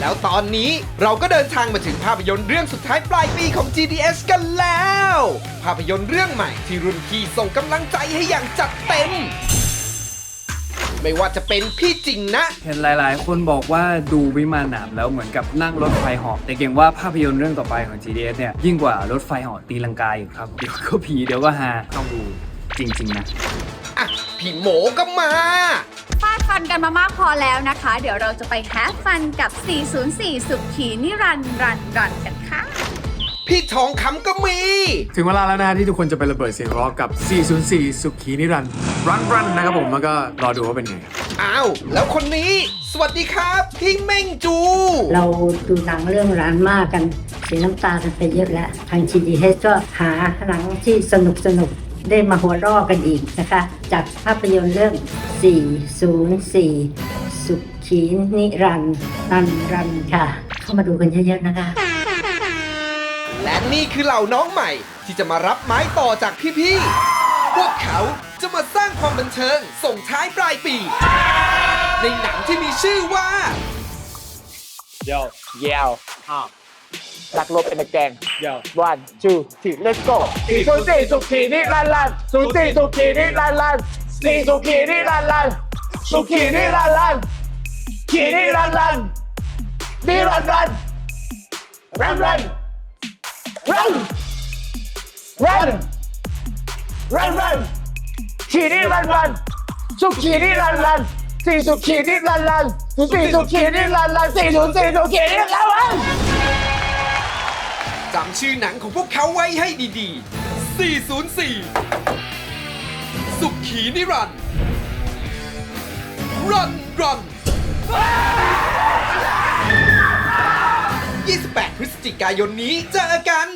แล้วตอนนี้เราก็เดินทางมาถึงภาพยนตร์เรื่องสุดท้ายปลายปีของ GDS กันแล้ว ภาพยนตร์เรื่องใหม่ที่รุ่นพี่ส่งกำลังใจให้อย่างจัดเต็ม ไม่ว่าจะเป็นพี่จริงนะ เห็นหลาย ๆ คนบอกว่าดูวิมานหนามแล้วเหมือนกับนั่งรถไฟเหาะแต่เก่งว่าภาพยนตร์เรื่องต่อไปของ GDS เนี่ยยิ่งกว่ารถไฟเหาะตีลังกาอยู่ครับเดี๋ยวก็ผีเดี๋ยวก็ฮาต้องดูจริง ๆ นะ อะ พี่โหมก็มาฟาดฟัน กันมามากพอแล้วนะคะ เดี๋ยวเราจะไปแฮปฟันกับ 404 สุขีนิรันดร์รันรันกันค่ะ พี่ทองคำก็มี ถึงเวลาแล้วนะที่ทุกคนจะไประเบิดเสียงร้องกับ 404 สุขีนิรันดร์รันรันนะครับผมแล้วก็รอดูว่าเป็นไงอ้าว แล้วคนนี้ สวัสดีครับพี่เม่งจู เราดูหนังเรื่องร้านมากกันเสียน้ำตากันไปเยอะแล้ว ทาง GDH ก็หาหนังที่สนุกสนุกๆ ได้มาหัวเราะกันอีกนะคะ จากภาพยนตร์เรื่อง 404 สุขีนิรันดร์นันรันค่ะ เข้ามาดูกันเยอะๆนะคะ และนี่คือเหล่าน้องใหม่ที่จะมารับไม้ต่อจากพี่ๆ พวกเขาจะมาสร้างความบันเทิงส่งท้ายปลายปี ในหนังที่มีชื่อว่าเยา นักรบเป็นนัแกงเววันชูทีเลสโก้สี่สุสี่สุขีนี่ลันลันสุสี่สุขีนี่ลันลันสี่สุขีนี่ลันลันสุขีนี่ลันลันขีนี่ลันลันนี่ลันลันรันรันรันรันรันรันขีนี่รันรันสุขีนี่รันรันสี่สุขีนี่รันรันสี่สุขีนี่รันรันสี่สุสี่สุขีนี่รันรัน จำชื่อหนังของพวกเขาไว้ให้ดีๆ 404 สุขีนิรันดร์รันรัน 28 พฤศจิกายนนี้เจอกัน